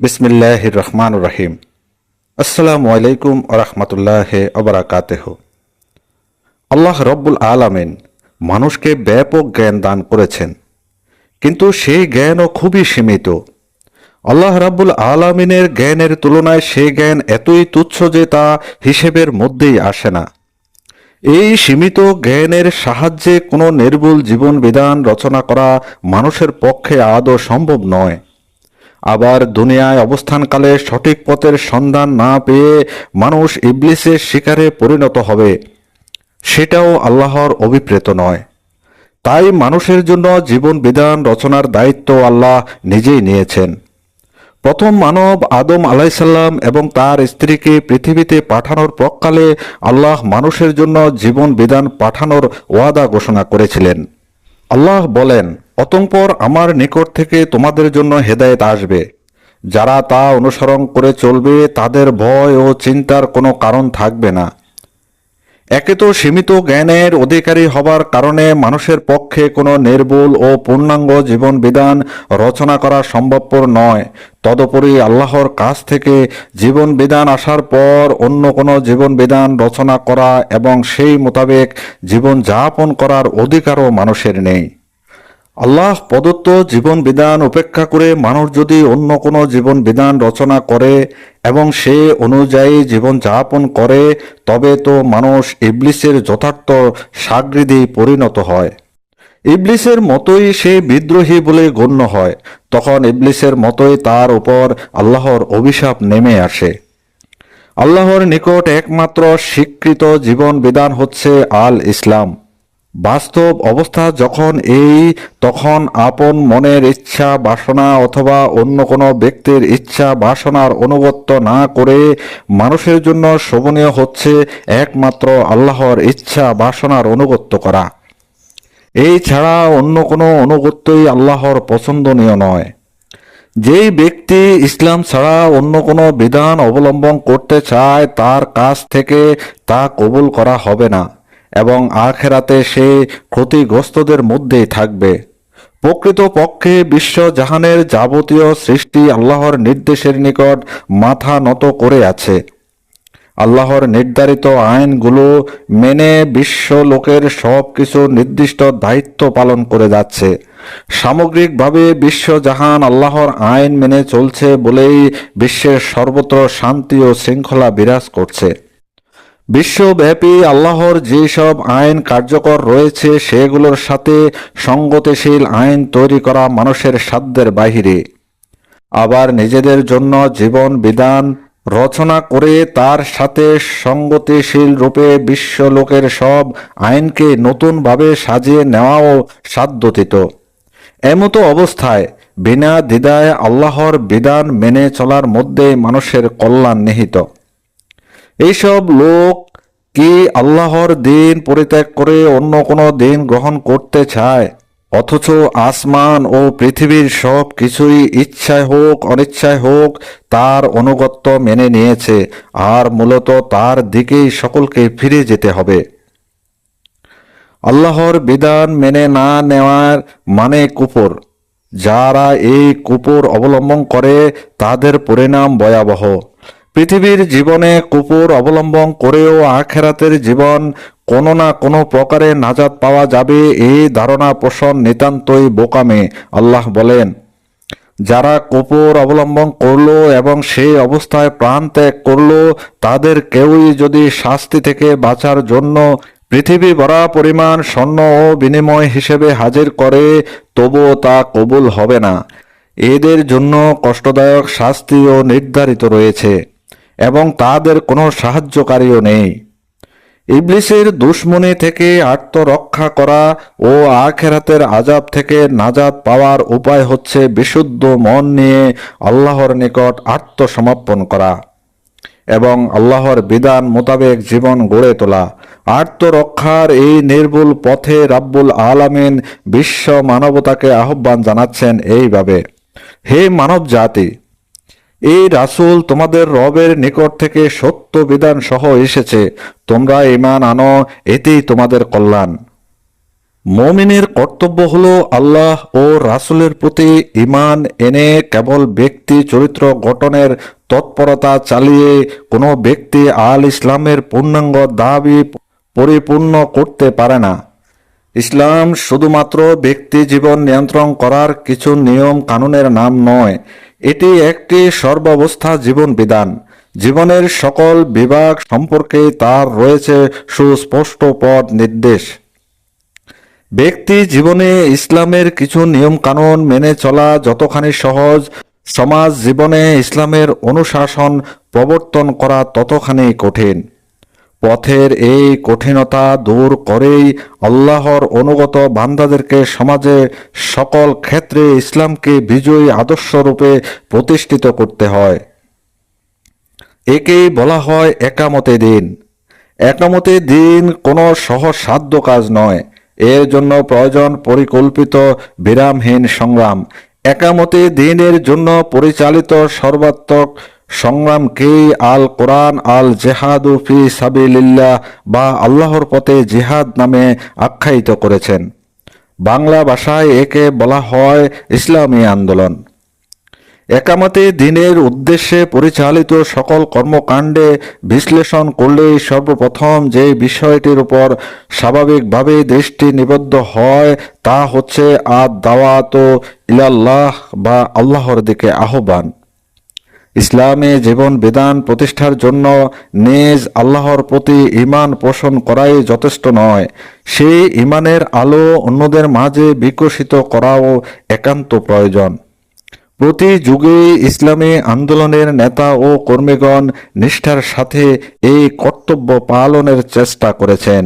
বিসমিল্লাহ রহমান রহিম আসসালামু আলাইকুম আরহামতুল্লাহ অবরাকাতেহ আল্লাহ রব্বুল আলামিন মানুষকে ব্যাপক জ্ঞান দান করেছেন, কিন্তু সেই জ্ঞানও খুবই সীমিত। আল্লাহ রাব্বুল আলামিনের জ্ঞানের তুলনায় সেই জ্ঞান এতই তুচ্ছ যে তা হিসেবের মধ্যেই আসে না। এই সীমিত জ্ঞানের সাহায্যে কোনো নির্ভুল জীবন বিধান রচনা করা মানুষের পক্ষে আদৌ সম্ভব নয়। আবার দুনিয়ায় অবস্থানকালে সঠিক পথের সন্ধান না পেয়ে মানুষ ইবলিসের শিকারে পরিণত হবে। সেটাও আল্লাহর অভিপ্রেত নয়। তাই মানুষের জন্য জীবন বিধান রচনার দায়িত্ব আল্লাহ নিজেই নিয়েছেন। প্রথম মানব আদম আলাইসাল্লাম এবং তার স্ত্রীকে পৃথিবীতে পাঠানোর প্রকালে আল্লাহ মানুষের জন্য জীবন বিধান পাঠানোর ওয়াদা ঘোষণা করেছিলেন। আল্লাহ বলেন অতঃপর আমার নিকট থেকে তোমাদের জন্য হেদায়েত আসবে। যারা তা অনুসরণ করে চলবে, তাদের ভয় ও চিন্তার কোনো কারণ থাকবে না। একে তো সীমিত জ্ঞানের অধিকারী হবার কারণে মানুষের পক্ষে কোনো নির্ভুল ও পূর্ণাঙ্গ জীবন বিধান রচনা করা সম্ভবপর নয়। তদুপরি আল্লাহর কাছ থেকে জীবন বিধান আসার পর অন্য কোনো জীবন বিধান রচনা করা এবং সেই মোতাবেক জীবন যাপন করার অধিকারও মানুষের নেই। আল্লাহ প্রদত্ত জীবন বিধান উপেক্ষা করে মানুষ যদি অন্য কোনো জীবন বিধান রচনা করে এবং সে অনুযায়ী জীবন যাপন করে, তবে তো মানুষ ইবলিসের যথার্থ সাগৃদি পরিণত হয়। ইবলিসের মতোই সে বিদ্রোহী বলে গণ্য হয়। তখন ইবলিসের মতোই তার উপর আল্লাহর অভিশাপ নেমে আসে। আল্লাহর নিকট একমাত্র স্বীকৃত জীবন বিধান হচ্ছে আল ইসলাম বাস্তব অবস্থা যখন এই, তখন আপন মনের ইচ্ছা বাসনা অথবা অন্য কোনো ব্যক্তির ইচ্ছা বাসনার অনুগত্য না করে মানুষের জন্য শোভনীয় হচ্ছে একমাত্র আল্লাহর ইচ্ছা বাসনার অনুগত্য করা। এই ছাড়া অন্য কোনো অনুগত্যই আল্লাহর পছন্দনীয় নয়। যেই ব্যক্তি ইসলাম ছাড়া অন্য কোনো বিধান অবলম্বন করতে চায়, তার কাছ থেকে তা কবুল করা হবে না। এবং আখেরাতে সে ক্ষতিগ্রস্তদের মধ্যেই থাকবে। প্রকৃত পক্ষে বিশ্ব জাহানের যাবতীয় সৃষ্টি আল্লাহর নির্দেশের নিকট মাথা নত করে আছে। আল্লাহর নির্ধারিত আইনগুলো মেনে বিশ্ব লোকের সব কিছু নির্দিষ্ট দায়িত্ব পালন করে যাচ্ছে। সামগ্রিকভাবে বিশ্বজাহান আল্লাহর আইন মেনে চলছে বলেই বিশ্বের সর্বত্র শান্তি ও শৃঙ্খলা বিরাজ করছে। বিশ্বব্যাপী আল্লাহর যেসব আইন কার্যকর রয়েছে, সেগুলোর সাথে সঙ্গতিশীল আইন তৈরি করা মানুষের সাধ্যের বাহিরে। আবার নিজেদের জন্য জীবন বিধান রচনা করে তার সাথে সঙ্গতিশীল রূপে বিশ্ব লোকের সব আইনকে নতুনভাবে সাজিয়ে নেওয়াও সাধ্যতীত। এমতো অবস্থায় বিনা দ্বিধায় আল্লাহর বিধান মেনে চলার মধ্যে মানুষের কল্যাণ নিহিত। এইসব লোক কি আল্লাহর দিন পরিত্যাগ করে অন্য কোনো দিন গ্রহণ করতে চায়? অথচ আসমান ও পৃথিবীর সব কিছুই ইচ্ছায় হোক, অনিচ্ছায় হোক, তার অনুগত্য মেনে নিয়েছে, আর মূলত তার দিকেই সকলকে ফিরে যেতে হবে। আল্লাহর বিধান মেনে না নেওয়ার মানে কুপুর। যারা এই কুপুর অবলম্বন করে, তাদের পরিণাম ভয়াবহ। পৃথিবীর জীবনে কুপুর অবলম্বন করেও আখেরাতের জীবন কোনো না কোনো প্রকারে নাজাত পাওয়া যাবে, এই ধারণা পোষণ নিতান্তই বোকামে, আল্লাহ বলেন। যারা কুপুর অবলম্বন করল এবং সেই অবস্থায় প্রাণ ত্যাগ করল, তাদের কেউই যদি শাস্তি থেকে বাঁচার জন্য পৃথিবী ভরা পরিমাণ স্বর্ণ ও বিনিময় হিসেবে হাজির করে, তবুও তা কবুল হবে না। এদের জন্য কষ্টদায়ক শাস্তিও নির্ধারিত রয়েছে। এবং তাদের কোনো সাহায্যকারীও নেই। ইবলিসের দুশ্মনী থেকে আত্মরক্ষা করা ও আখেরাতের আজাব থেকে নাজাত পাওয়ার উপায় হচ্ছে বিশুদ্ধ মন নিয়ে আল্লাহর নিকট আত্মসমর্পণ করা এবং আল্লাহর বিধান মোতাবেক জীবন গড়ে তোলা। আত্মরক্ষার এই নির্ভুল পথে রাব্বুল আলামিন বিশ্ব মানবতাকে আহ্বান জানাচ্ছেন এইভাবে, হে মানব জাতি এই রাসূল তোমাদের রবের নিকট থেকে সত্য বিধান সহ এসেছে। তোমরা ইমান আনো, এতেই তোমাদের কল্যাণ। মমিনের কর্তব্য হলো আল্লাহ ও রাসূলের প্রতি ঈমান এনে কেবল ব্যক্তি চরিত্র গঠনের তৎপরতা চালিয়ে কোনো ব্যক্তি আল ইসলামের পূর্ণাঙ্গ দাবি পরিপূর্ণ করতে পারে না। ইসলাম শুধুমাত্র ব্যক্তি জীবন নিয়ন্ত্রণ করার কিছু নিয়ম কানুনের নাম নয় এটি একটি সর্বাবস্থা জীবন বিধান। জীবনের সকল বিভাগ সম্পর্কে তার রয়েছে সুস্পষ্ট পদ নির্দেশ। ব্যক্তি জীবনে ইসলামের কিছু নিয়মকানুন মেনে চলা যতখানি সহজ, সমাজ জীবনে ইসলামের অনুশাসন প্রবর্তন করা ততখানি কঠিন। পথের এই কঠিনতা দূর করেই আল্লাহর অনুগত বান্দাদেরকে সমাজে সকল ক্ষেত্রে ইসলামকে বিজয়ী আদর্শরূপে প্রতিষ্ঠিত করতে হয়। একেই বলা হয় একামতে দিন। একামতে দিন কোনো সহসাধ্য কাজ নয়। এর জন্য প্রয়োজন পরিকল্পিত বিরামহীন সংগ্রাম। একামতে দিনের জন্য পরিচালিত সর্বাত্মক সংগ্রামকেই আল কোরআন, আল জেহাদু ফি সাবিলিল্লাহ, বা আল্লাহর পথে জিহাদ নামে আখ্যায়িত করেছেন। বাংলা ভাষায় একে বলা হয় ইসলামী আন্দোলন। একামতে দিনের উদ্দেশ্যে পরিচালিত সকল কর্মকাণ্ডে বিশ্লেষণ করলেই সর্বপ্রথম যে বিষয়টির উপর স্বাভাবিকভাবে দৃষ্টি নিবদ্ধ হয়, তা হচ্ছে আদ দাওয়াত ইলাল্লাহ বা আল্লাহর দিকে আহ্বান। ইসলামে জীবন বিধান প্রতিষ্ঠার জন্য নিজ আল্লাহর প্রতি ইমান পোষণ করাই যথেষ্ট নয়। সেই ইমানের আলো অন্যদের মাঝে বিকশিত করাও একান্ত প্রয়োজন। প্রতি যুগে ইসলামী আন্দোলনের নেতা ও কর্মীগণ নিষ্ঠার সাথে এই কর্তব্য পালনের চেষ্টা করেছেন।